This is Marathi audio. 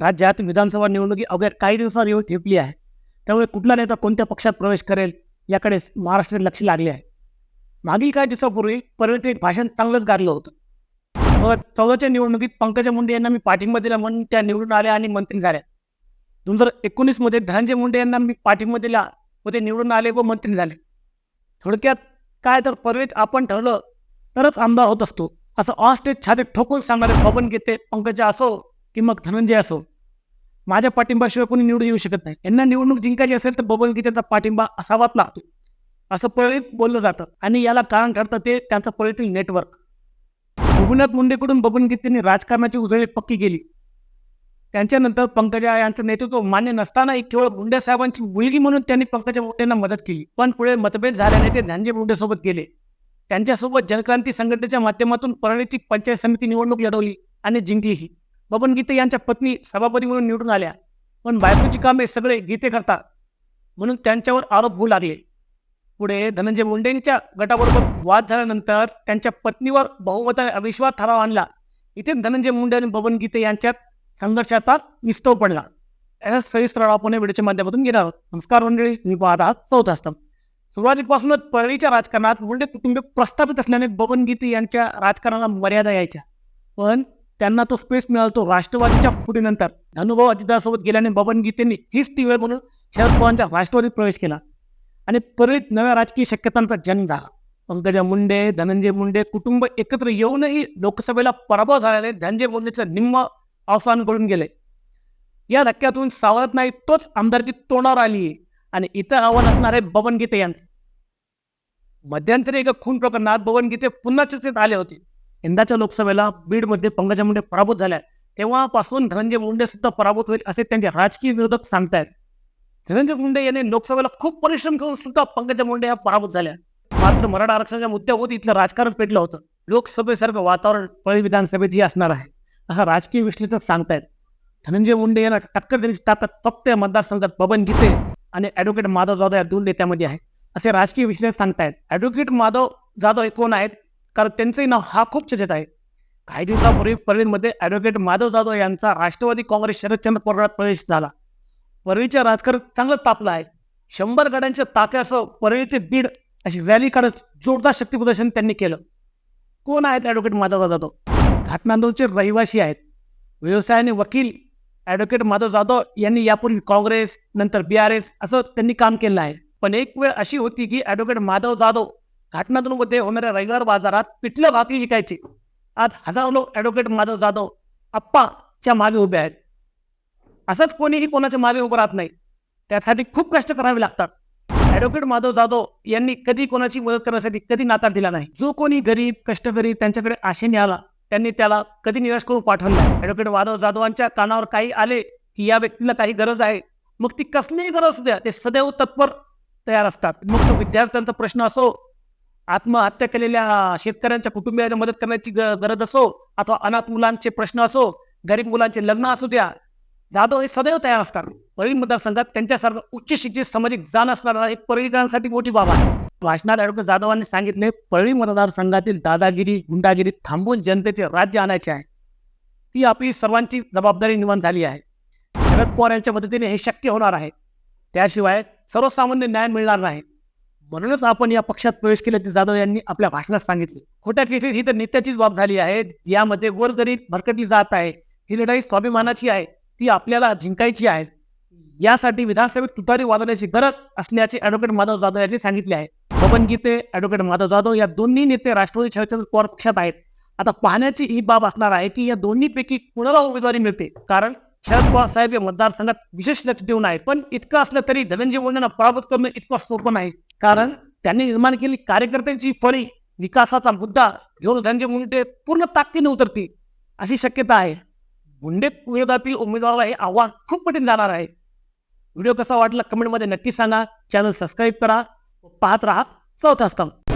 राज्यात विधानसभा निवडणुकी अवघ्या काही दिवसावर येऊन ठेपली आहे. त्यामुळे कुठला नेता कोणत्या पक्षात प्रवेश करेल याकडे महाराष्ट्र लक्ष लागले आहे. मागील काही दिवसापूर्वी परवेत एक भाषण चांगलंच गाजलं होतं. मग चौदाच्या निवडणुकीत पंकजा मुंडे यांना मी पाठिंबा दिला म्हणून त्या निवडून आल्या आणि मंत्री झाल्या. दोन हजार एकोणीसमध्ये धनंजय मुंडे यांना मी पाठिंबा दिला व ते निवडून आले व मंत्री झाले. थोडक्यात काय तर परवेत आपण ठरलं तरच आमदार होत असतो. असं ऑस्टेज छाते ठोकून सांगणारे बबन घेते पंकजा असो की मग धनंजय असो. माझ्या पाठिंबाशिवाय कोणी निवडून येऊ शकत नाही. यांना निवडणूक जिंकायची असेल तर बबन गीतेचा पाठिंबा असावाच लागतो. असं पळीत बोललं जातं आणि याला कारण ठरतं ते त्यांचं पळीतील नेटवर्क रघुनाथ मुंडेकडून बबन गीतेने राजकारणाची उजळी पक्की केली. त्यांच्यानंतर पंकजा यांचं नेतृत्व मान्य नसतानाही केवळ मुंडे साहेबांची मुलगी म्हणून त्यांनी पंकजा मुंडेंना मदत केली. पण पुढे मतभेद झाल्याने ते धनंजय मुंडेसोबत गेले. त्यांच्यासोबत जनक्रांती संघटनेच्या माध्यमातून परळीची पंचायत समिती निवडणूक लढवली आणि जिंकलीही बबन गीते यांच्या पत्नी सभापती म्हणून निवडून आल्या. पण बायकोची कामे सगळे गीते करतात. म्हणून त्यांच्यावर आरोप होऊ लागले. पुढे धनंजय मुंडेंच्या गटाबरोबर वाद झाल्यानंतर त्यांच्या पत्नीवर बहुमताने अविश्वास ठराव आणला. इथे धनंजय मुंडे आणि बबन गीते यांच्यात संघर्षाचा निस्तव पडला. याला सविस्तर आपण या व्हिडिओच्या माध्यमातून घेणार आहोत. नमस्कार मंडळी मी पाहत आहात चौथा स्तंभ. सुरुवातीपासूनच परळीच्या राजकारणात मुंडे कुटुंबीय प्रस्थापित असल्याने बबन गीते यांच्या राजकारणाला मर्यादा यायच्या. पण त्यांना तो स्पेस मिळाला राष्ट्रवादीच्या फुटीनंतर. अनुभव अजितदासोबत गेल्याने बबन गीतेंनी हीच ती वेळ म्हणून शरद पवारांच्या राष्ट्रवादीत प्रवेश केला. आणि परळीत नव्या राजकीय शक्यतांचा जन्म झाला. पंकजा मुंडे धनंजय मुंडे कुटुंब एकत्र येऊनही लोकसभेला पराभव झाल्याने धनंजय मुंडेचं निम्म अवसान करून गेले. या धक्क्यातून सावरत नाही तोच आमदारकी तोंडावर आली आणि इतर आव्हान असणारे बबन गीते यांचं. मध्यंतरी एका खून प्रकरणात बबन गीते पुन्हा चर्चेत आले होते. यंदाच्या लोकसभेला बीडमध्ये पंकजा मुंडे पराभूत झाल्या तेव्हापासून धनंजय मुंडे सुद्धा पराभूत होईल असे त्यांचे राजकीय विरोधक सांगतायत. धनंजय मुंडे यांनी लोकसभेला खूप परिश्रम करून सुद्धा पंकजा मुंडे ह्या पराभूत झाल्या. मात्र मराठा आरक्षणाच्या मुद्द्यावर इथलं राजकारण पेटलं होतं. लोकसभेसारखं वातावरण पळी विधानसभेतही असणार आहे असं राजकीय विश्लेषक सांगतायत. धनंजय मुंडे यांना टक्कर देण्याची ताकद फक्त या मतदारसंघात बबन गीते आणि ॲडव्होकेट माधव जाधव या दोन नेत्यामध्ये आहे असे राजकीय विश्लेषक सांगतायत. ॲडव्होकेट माधव जाधव हे कोण आहेत? कारण त्यांचंही नाव हा खूप चर्चेत आहे. काही दिवसापूर्वी परळीमध्ये ॲडव्होकेट माधव जाधव यांचा राष्ट्रवादी काँग्रेस शरदचंद्र पवारात प्रवेश झाला. परळीच्या राजकारण चांगलं तापलं आहे. शंभर गाड्यांच्या ताफ्यासह परळी ते बीड अशी रॅली काढत जोरदार शक्ती प्रदर्शन त्यांनी केलं. कोण आहेत ॲडव्होकेट माधव जाधव? घाटनांदूरचे रहिवासी आहेत. व्यवसायाने वकील ॲडव्होकेट माधव जाधव यांनी यापूर्वी काँग्रेस नंतर बी आर एस असं त्यांनी काम केलं आहे. पण एक वेळ अशी होती की ॲडव्होकेट माधव जाधव घाटनांदूरमध्ये होणाऱ्या रविवार बाजारात पिठलं भाकरी विकायचे. आज हजारो लोक ॲडव्होकेट माधव जाधव आप्पाच्या मागे उभे आहेत. असंच कोणीही कोणाच्या मागे उभं राहत नाही. त्यासाठी खूप कष्ट करावे लागतात. ॲडव्होकेट माधव जाधव यांनी कधी कोणाची मदत करण्यासाठी कधी नाकार दिला नाही. जो कोणी गरीब कष्टकरी त्यांच्याकडे आशेने आला त्यांनी त्याला कधी निराश करून पाठवलं नाही. ॲडव्होकेट माधव जाधवांच्या कानावर काही आले की या व्यक्तीला काही गरज आहे. मग ती कसलीही गरज असू द्या ते सदैव तत्पर तयार असतात. मग तो विद्यार्थ्यांचा प्रश्न असो आत्महत्या केलेल्या शेतकऱ्यांच्या कुटुंबियांना मदत करण्याची गरज असो अथवा अनाथ मुलांचे प्रश्न असो गरीब मुलांचे लग्न असू द्या जाधव हे सदैव तयार असतात. परळी मतदारसंघात त्यांच्यासारखं उच्च शिक्षित सामाजिक जाण असणारा एक परळीकरांसाठी मोठी बाब आहे. भाषणात ॲडव्होकेट जाधवांनी सांगितले परळी मतदारसंघातील दादागिरी गुंडागिरी थांबवून जनतेचे राज्य आणायचे आहे. ती आपली सर्वांची जबाबदारी निर्माण झाली आहे. शरद पवार यांच्या मदतीने हे शक्य होणार आहे. त्याशिवाय सर्वसामान्य न्याय मिळणार नाही. म्हणूनच आपण या पक्षात प्रवेश केल्याचे जाधव यांनी आपल्या भाषणात सांगितले. खोट्या केसेस ही तर नेत्याचीच बाब झाली आहे. यामध्ये गोरगरीब भरकटली जात आहे. ही लढाई स्वाभिमानाची आहे. ती आपल्याला जिंकायची आहे. यासाठी विधानसभेत तुतारी वाजवण्याची गरज असल्याचे ॲडव्होकेट माधव जाधव यांनी सांगितले आहे. बबन गीते ॲडव्होकेट माधव जाधव या दोन्ही नेते राष्ट्रवादी शरदचंद्र पवार पक्षात आहेत. आता पाहण्याची ही बाब असणार आहे की या दोन्हीपैकी कुणाला उमेदवारी मिळते? कारण शरद पवार साहेब या मतदारसंघात विशेष लक्ष देऊन आहे पण इतकं असलं तरी धनंजय मुंडेंना पराभूत करणं इतकं सोपं नाही. कारण त्यांनी निर्माण केलेली कार्यकर्त्यांची फळी विकासाचा मुद्दा घेऊन त्यांचे मुंडे पूर्ण ताकदीने उतरतील अशी शक्यता आहे. मुंडे विरोधातील उमेदवाराला हे आव्हान खूप कठीण जाणार आहे. व्हिडिओ कसा वाटला कमेंटमध्ये नक्की सांगा. चॅनल सबस्क्राईब करा. पाहत राहा चौथा स्तंभ.